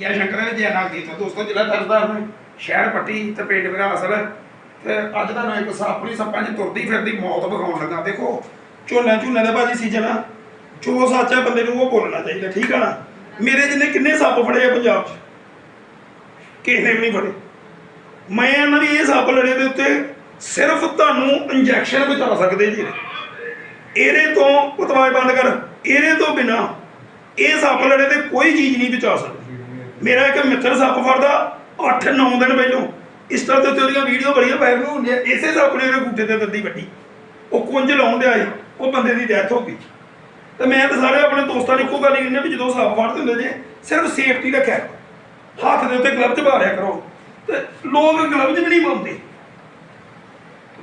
ਜੈ ਸ਼ੰਕਰ ਦੇ ਜੈ ਨਾਗ ਦੀ ਦੋਸਤੋ, ਜ਼ਿਲ੍ਹਾ ਤਰਨਤਾਰਨ ਸ਼ਹਿਰ ਪੱਟੀ ਤੇ ਪਿੰਡ ਮੇਰਾ ਅਸਲ ਤੇ ਅੱਜ ਤੁਹਾਨੂੰ ਇੱਕ ਸਾਪਰੀ ਸੱਪਾਂ 'ਚ ਤੁਰਦੀ ਫਿਰਦੀ ਮੌਤ ਵਿਖਾਉਣ ਲੱਗਾ। ਦੇਖੋ, ਝੋਨਾ ਝੋਨਾ ਦਾ ਭਾਜੀ ਸੀਜ਼ਨ ਆ। ਜੋ ਸੱਚ ਹੈ ਬੰਦੇ ਨੂੰ ਉਹ ਬੋਲਣਾ ਚਾਹੀਦਾ, ਠੀਕ ਆ ਨਾ? ਮੇਰੇ ਜਿੰਨੇ ਕਿੰਨੇ ਸੱਪ ਫੜੇ ਆ ਪੰਜਾਬ 'ਚ? ਕਿਸੇ ਨੇ ਵੀ ਨਹੀਂ ਫੜੇ। ਮੈਂ ਇਹਨਾਂ ਦੀ ਇਹ ਸੱਪ ਲੜੇ ਦੇ ਉੱਤੇ ਸਿਰਫ ਤੁਹਾਨੂੰ ਇੰਜੈਕਸ਼ਨ ਬਚਾ ਸਕਦੇ ਜੀ। ਇਹਦੇ ਤੋਂ ਉਤਵਾਜ ਬੰਦ ਕਰ। ਇਹਦੇ ਤੋਂ ਬਿਨਾ ਇਹ ਸੱਪ ਲੜੇ ਤੇ ਕੋਈ ਚੀਜ਼ ਨਹੀਂ ਬਚਾ ਸਕਦੀ। ਮੇਰਾ ਇੱਕ ਮਿੱਤਰ ਸੱਪ ਫੜਦਾ 8-9 ਦਿਨ ਪਹਿਲੋਂ। ਇਸ ਤਰ੍ਹਾਂ ਤੇ ਉਹਦੀਆਂ ਵੀਡੀਓ ਬੜੀਆਂ ਵਾਇਰਲ ਹੁੰਦੀਆਂ। ਇਸੇ ਸੱਪ ਨੇ ਉਹਦੇ ਬੂਟੇ ਤੇ ਦੰਦੀ ਵੱਡੀ ਉਹ ਕੁੰਝ ਲਾਉਣ ਡਿਆ ਸੀ। ਉਹ ਬੰਦੇ ਦੀ ਡੈਥ ਹੋ ਗਈ। ਤੇ ਮੈਂ ਤਾਂ ਸਾਰੇ ਆਪਣੇ ਦੋਸਤਾਂ ਨੂੰ ਇੱਕੋ ਗੱਲ ਹੀ ਕਹਿੰਦਾ ਵੀ ਜਦੋਂ ਸੱਪ ਫੜਦੇ ਹੁੰਦੇ ਜੇ ਸਿਰਫ ਸੇਫਟੀ ਦਾ ਕਰੋ। ਹੱਥ ਦੇ ਉੱਤੇ ਗਲਵਜ਼ ਪਾ ਲਿਆ ਕਰੋ। ਤੇ ਲੋਕ ਗਲਵਜ਼ ਵੀ ਨਹੀਂ ਪਾਉਂਦੇ।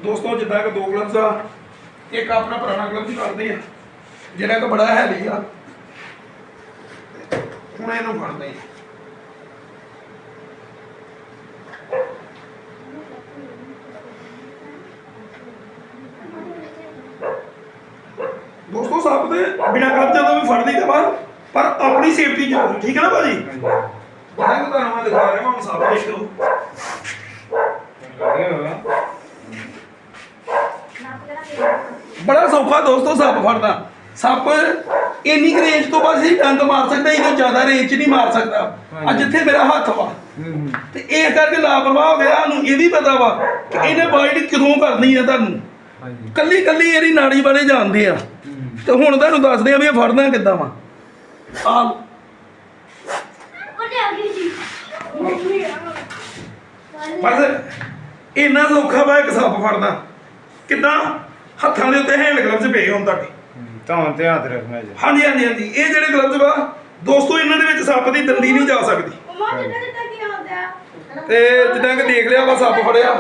ਦੋਸਤੋ, ਜਿੱਦਾਂ ਕਿ ਦੋ ਗਲਵਜ਼ ਆ, ਇੱਕ ਆਪਣਾ ਪੁਰਾਣਾ ਗਲਵਜ਼ ਕਰਦੇ ਆ। ਜਿਹੜਾ ਕਿ ਬੜਾ ਹੈਵੀ ਆ। ਹੁਣ ਇਹਨੂੰ ਫੜਦੇ ਆ ਦੋਸਤੋ ਸੱਪ ਦੇ ਬਿਨਾਂ ਕਬਜ਼ੇ ਤੋਂ ਵੀ ਫੜ ਲਈ ਤਾਂ ਬਾਹਰ ਪਰ ਆਪਣੀ ਸੇਫਟੀ ਜ਼ਰੂਰੀ ਠੀਕ ਹੈ ਨਾ ਭਾਜੀ? ਜਿਹੜਾ ਕਿ ਤੁਹਾਨੂੰ ਮੈਂ ਦਿਖਾ ਰਿਹਾ ਹਾਂ ਸੱਪ ਦੇਖੋ ਬੜਾ ਸੌਖਾ ਦੋਸਤੋ ਸੱਪ ਫੜਦਾ ਸੱਪ ਇੰਨੀ ਕੁ ਰੇਂਜ ਤੋਂ ਬਸ ਹੀ ਡੰਗ ਮਾਰ ਸਕਦਾ ਇਹਨੂੰ ਜ਼ਿਆਦਾ ਰੇਂਜ 'ਚ ਨਹੀਂ ਮਾਰ ਸਕਦਾ। ਆ ਜਿੱਥੇ ਮੇਰਾ ਹੱਥ ਵਾ। ਤੇ ਇਹ ਕਰਕੇ ਲਾਪਰਵਾਹ ਹੋ ਗਿਆ ਉਹਨੂੰ ਇਹ ਵੀ ਪਤਾ ਵਾ ਕਿ ਇਹਨੇ ਬਾਈਟ ਕਿਦੋਂ ਕਰਨੀ ਆ ਤੁਹਾਨੂੰ। ਕੱਲੀ ਕੱਲੀ ਇਹਦੀ ਨਾੜੀ ਬਾਰੇ ਜਾਣਦੇ ਆ। ਤੇ ਹੁਣ ਤੁਹਾਨੂੰ ਦੱਸਦੇ ਆ ਵੀ ਇਹ ਫੜਨਾ ਕਿੱਦਾਂ ਵਾ। ਆ ਬਸ ਇੰਨਾ ਸੌਖਾ ਵਾ ਇੱਕ ਸੱਪ ਫੜਨਾ। ਕਿੱਦਾਂ? ਹੱਥਾਂ ਦੇ ਉੱਤੇ ਹੈਂਡ ਗਲਵਜ਼ ਪਏ ਹੋਣ ਤੱਕ ਤਾਂ ਤੇ ਹੱਥ ਰੱਖਣਾ ਜੀ। ਹਾਂਜੀ ਹਾਂਜੀ ਹਾਂਜੀ। ਇਹ ਜਿਹੜੇ ਗਲਵਜ਼ ਵਾ ਦੋਸਤੋ ਇਹਨਾਂ ਦੇ ਵਿੱਚ ਸੱਪ ਦੀ ਦੰਦੀ ਨਹੀਂ ਜਾ ਸਕਦੀ। ਤੇ ਜਿੱਦਾਂ ਕਿ ਦੇਖ ਲਿਆ ਵਾ ਸੱਪ ਫੜਿਆ।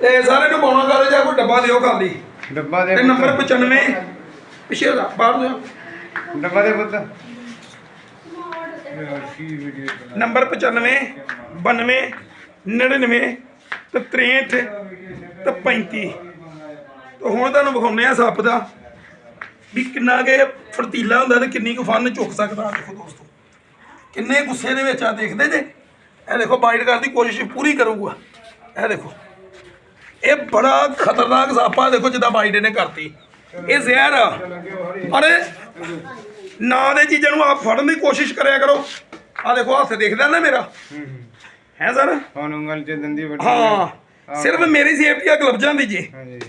ਤੇ ਸਾਰੇ ਨੂੰ ਪਾਉਣਾ ਕਰ ਜਾਂ ਕੋਈ ਡੱਬਾ ਦਿਓ ਖਾਲੀ। ਡੱਬਾ ਦੇ ਤੇ ਨੰਬਰ 95 ਪਿਛੇ ਦਾ ਬਾਹਰ ਦਿਓ ਡੱਬਾ ਦੇ ਪੁੱਤ। ਨੰਬਰ 95 92 99 ਤੇ 63 ਤੇ 35 ਤੇ ਹੁਣ ਤੁਹਾਨੂੰ ਵਿਖਾਉਂਦੇ ਆ ਸੱਪ ਦਾ ਵੀ ਕਿੰਨਾ ਕਿ ਫਰਤੀਲਾ ਹੁੰਦਾ ਤੇ ਕਿੰਨੀ ਕੁ ਫਨ ਚੁੱਕ ਸਕਦਾ। ਦੇਖੋ ਦੋਸਤੋ ਕਿੰਨੇ ਗੁੱਸੇ ਦੇ ਵਿੱਚ ਆ ਦੇਖਦੇ ਜੇ। ਇਹ ਦੇਖੋ ਬਾਈਟ ਕਰਨ ਦੀ ਕੋਸ਼ਿਸ਼ ਪੂਰੀ ਕਰੂਗਾ। ਇਹ ਦੇਖੋ ਇਹ ਬੜਾ ਖਤਰਨਾਕ ਸੱਪ ਆ ਦੇਖੋ ਜਿੱਦਾਂ ਬਾਈਟ ਨੇ ਕਰਤੀ। ਇਹ ਜ਼ਹਿਰ ਆ। ਅਰੇ ਨਾ ਦੇ ਚੀਜ਼ਾਂ ਨੂੰ ਆਪ ਫੜਨ ਦੀ ਕੋਸ਼ਿਸ਼ ਕਰਿਆ ਕਰੋ। ਆ ਦੇਖੋ ਹੱਥ ਦੇਖਦਾ ਨਾ ਮੇਰਾ। ਹੈ ਸਰ ਹੁਣ ਉਂਗਲ ਚ ਦੰਦੀ ਵੱਡੀ ਹਾਂ। ਸਿਰਫ ਮੇਰੀ ਸੇਫਟੀ ਆ ਗਲਵਜ਼ਾਂ ਦੀ ਜੀ। ਹਾਂਜੀ।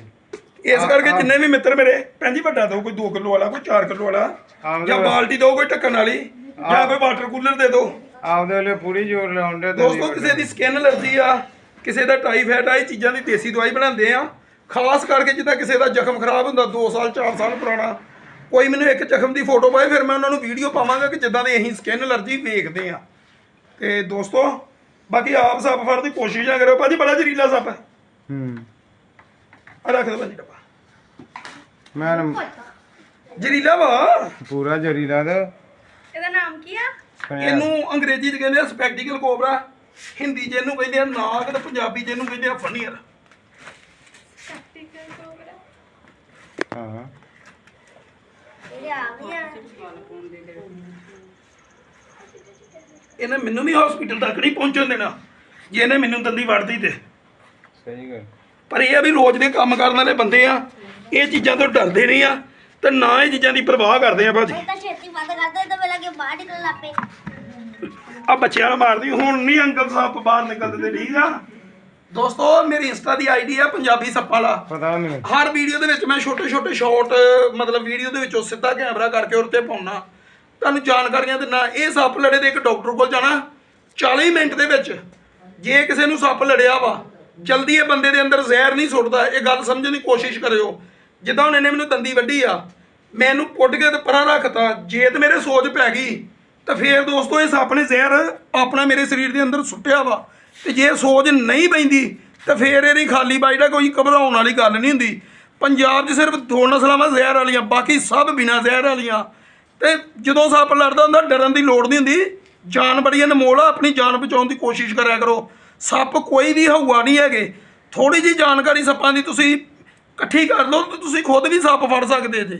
ਇਸ ਕਰਕੇ ਜਿੰਨੇ ਵੀ ਮਿੱਤਰ ਮੇਰੇ ਭੈਣ ਜੀ ਵੱਡਾ ਦੋ ਕੋਈ 2 ਕਿਲੋ ਵਾਲਾ ਕੋਈ 4 ਕਿਲੋ ਵਾਲਾ ਜਾਂ ਦੇ- ਬਾਲਟੀ ਦੋ ਕੋਈ ਢੱਕਣ ਵਾਲੀ ਜਾਂ ਕੋਈ ਵਾਟਰ ਕੂਲਰ ਦੇ ਦਿਓ ਆਪਦੇ ਵੇਲੇ ਪੂਰੀ ਜ਼ੋਰ ਲਾਉਂਦੇ ਦੋਸਤੋ ਕਿਸੇ ਦੀ ਸਕਿਨ ਅਲਰਜੀ ਆ ਕਿਸੇ ਦਾ ਟਾਈਫਾਇਡ ਆ ਇਹ ਚੀਜ਼ਾਂ ਦੀ ਦੇਸੀ ਦਵਾਈ ਬਣਾਉਂਦੇ ਆ। ਖਾਸ ਕਰਕੇ ਜਿੱਦਾਂ ਕਿਸੇ ਦਾ ਜ਼ਖਮ ਖਰਾਬ ਹੁੰਦਾ 2 ਸਾਲ 4 ਸਾਲ ਪੁਰਾਣਾ ਕੋਈ ਮੈਨੂੰ ਇੱਕ ਜ਼ਖਮ ਦੀ ਫੋਟੋ ਪਾਏ ਫਿਰ ਮੈਂ ਉਹਨਾਂ ਨੂੰ ਵੀਡੀਓ ਪਾਵਾਂਗਾ ਕਿ ਜਿੱਦਾਂ ਦੇ ਅਸੀਂ ਸਕਿਨ ਅਲਰਜੀ ਵੇਖਦੇ ਆ ਤੇ ਦੋਸਤੋ ਬਾਕੀ ਆਪ ਸੱਪ ਫੜਨ ਦੀ ਕੋਸ਼ਿਸ਼ ਨਾ ਕਰਿਓ ਭਾਜੀ ਬੜਾ ਜ਼ਹਿਰੀਲਾ ਸੱਪ ਹੈ। ਹੂੰ। ਆ ਰੱਖ ਦਿਓ ਭਾਜੀ ਡੱਬਾ। ਮੈਂ ਨਾ ਜ਼ਹਿਰੀਲਾ ਵਾ। ਪੂਰਾ ਜਰੀ ਲਾ ਦੇ ਇਹਦਾ ਨਾਮ ਕੀ ਆ? ਇਹਨੂੰ ਅੰਗਰੇਜ਼ੀ 'ਚ ਕਹਿੰਦੇ ਆ ਸਪੈਕਟੀਕਲ ਕੋਬਰਾ ਹਿੰਦੀ 'ਚ ਇਹਨੂੰ ਕਹਿੰਦੇ ਆ ਨਾਗ ਤੇ ਪੰਜਾਬੀ 'ਚ ਇਹਨੂੰ ਕਹਿੰਦੇ ਆ ਫਨੀਅਰ ਪ੍ਰੈਕਟੀਕਲ ਕੋਬਰਾ ਹਾਂ। ਇਹਨੇ ਮੈਨੂੰ ਵੀ ਹਸਪੀਟਲ ਤੱਕ ਨਹੀਂ ਪਹੁੰਚਣ ਦੇਣਾ। ਜੇ ਇਹਨੇ ਮੈਨੂੰ ਦੰਦੀ ਵੜਦੀ ਤੇ। ਸਹੀ ਗੱਲ। ਪਰ ਇਹ ਆ ਵੀ ਰੋਜ਼ ਦੇ ਕੰਮ ਕਰਨ ਵਾਲੇ ਬੰਦੇ ਆ ਇਹ ਚੀਜ਼ਾਂ ਤੋਂ ਡਰਦੇ ਨਹੀਂ ਆ ਤੇ ਨਾ ਇਹ ਚੀਜ਼ਾਂ ਦੀ ਪਰਵਾਹ ਕਰਦੇ ਆ ਭਾਜੀ। ਤਾਂ ਛੇਤੀ ਬੰਦ ਕਰਦੇ ਤਾਂ ਪਹਿਲਾਂ ਕਿ ਬਾਹਰ ਨਿਕਲਣ ਲੱਪੇ ਆ ਬੱਚਿਆਂ ਨੂੰ ਮਾਰਦੀ ਹੁਣ ਨਹੀਂ ਅੰਕਲ ਸੱਪ ਬਾਹਰ ਨਿਕਲਦੇ ਤੇ ਠੀਕ ਆ। ਦੋਸਤੋ ਮੇਰੀ ਇੰਸਟਾ ਦੀ ਆਈਡੀ ਆ ਪੰਜਾਬੀ ਸੱਪਾਂ ਵਾਲਾ। ਪਤਾ ਮੈਨੂੰ। ਹਰ ਵੀਡੀਓ ਦੇ ਵਿੱਚ ਮੈਂ ਛੋਟੇ ਛੋਟੇ ਸ਼ਾਰਟ ਮਤਲਬ ਵੀਡੀਓ ਦੇ ਵਿੱਚੋਂ ਸਿੱਧਾ ਕੈਮਰਾ ਕਰਕੇ ਉਹਦੇ ਤੇ ਪਾਉਣਾ। ਤੁਹਾਨੂੰ ਜਾਣਕਾਰੀਆਂ ਦਿੰਨਾ ਇਹ ਸੱਪ ਲੜੇ ਦੇ ਇੱਕ ਡਾਕਟਰ ਕੋਲ ਜਾਣਾ। 40 ਮਿੰਟ ਦੇ ਵਿੱਚ ਜੇ ਕਿਸੇ ਨੂੰ ਸੱਪ ਲੜਿਆ ਵਾ ਜਲਦੀ ਇਹ ਬੰਦੇ ਦੇ ਅੰਦਰ ਜ਼ਹਿਰ ਨਹੀਂ ਸੁੱਟਦਾ। ਇਹ ਗੱਲ ਸਮਝਣ ਦੀ ਕੋਸ਼ਿਸ਼ ਕਰਿਓ। ਜਿੱਦਾਂ ਹੁਣ ਇਹਨੇ ਮੈਨੂੰ ਦੰਦੀ ਵੱਢੀ ਆ ਮੈਂ ਇਹਨੂੰ ਪੁੱਟ ਕੇ ਤੇ ਪਰਾਂ ਰੱਖਤਾ। ਜੇ ਤੇ ਮੇਰੇ ਸੋਚ ਪੈ ਗਈ ਤਾਂ ਫੇਰ ਦੋਸਤੋ ਇਹ ਸੱਪ ਨੇ ਜ਼ਹਿਰ ਆਪਣਾ ਮੇਰੇ ਸਰੀਰ ਦੇ ਅੰਦਰ ਸੁੱਟਿਆ ਵਾ। ਤੇ ਜੇ ਸੋਚ ਨਹੀਂ ਪੈਂਦੀ ਤਾਂ ਫੇਰ ਇਹਦੀ ਖਾਲੀ ਬਾਈਟ ਆ ਕੋਈ ਘਬਰਾਉਣ ਵਾਲੀ ਗੱਲ ਨਹੀਂ ਹੁੰਦੀ। ਪੰਜਾਬ 'ਚ ਸਿਰਫ ਦੋ ਨਸਲਾਂ ਵਾ ਜ਼ਹਿਰ ਵਾਲੀਆਂ, ਬਾਕੀ ਸਭ ਬਿਨਾਂ ਜ਼ਹਿਰ ਵਾਲੀਆਂ। ਤੇ ਜਦੋਂ ਸੱਪ ਲੜਦਾ ਹੁੰਦਾ, ਡਰਨ ਦੀ ਲੋੜ ਨਹੀਂ ਹੁੰਦੀ। ਜਾਨ ਬੜੀ ਅਨਮੋਲ ਆ ਆਪਣੀ ਜਾਨ ਬਚਾਉਣ ਦੀ ਕੋਸ਼ਿਸ਼ ਕਰਿਆ ਕਰੋ। ਸੱਪ ਕੋਈ ਵੀ ਹਊਆ ਨਹੀਂ ਹੈਗੇ। ਥੋੜੀ ਜੀ ਜਾਣਕਾਰੀ ਸੱਪਾਂ ਦੀ ਤੁਸੀਂ ਇਕੱਠੀ ਕਰ ਲਓ, ਤੇ ਤੁਸੀਂ ਖੁਦ ਵੀ ਸੱਪ ਫੜ ਸਕਦੇ ਜੇ।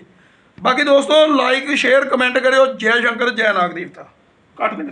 ਬਾਕੀ ਦੋਸਤੋ ਲਾਈਕ ਸ਼ੇਅਰ ਕਮੈਂਟ ਕਰਿਓ। ਜੈ ਸ਼ੰਕਰ, ਜੈ ਨਾਗਦੀਪਤਾ ਕੱਟ ਦੇ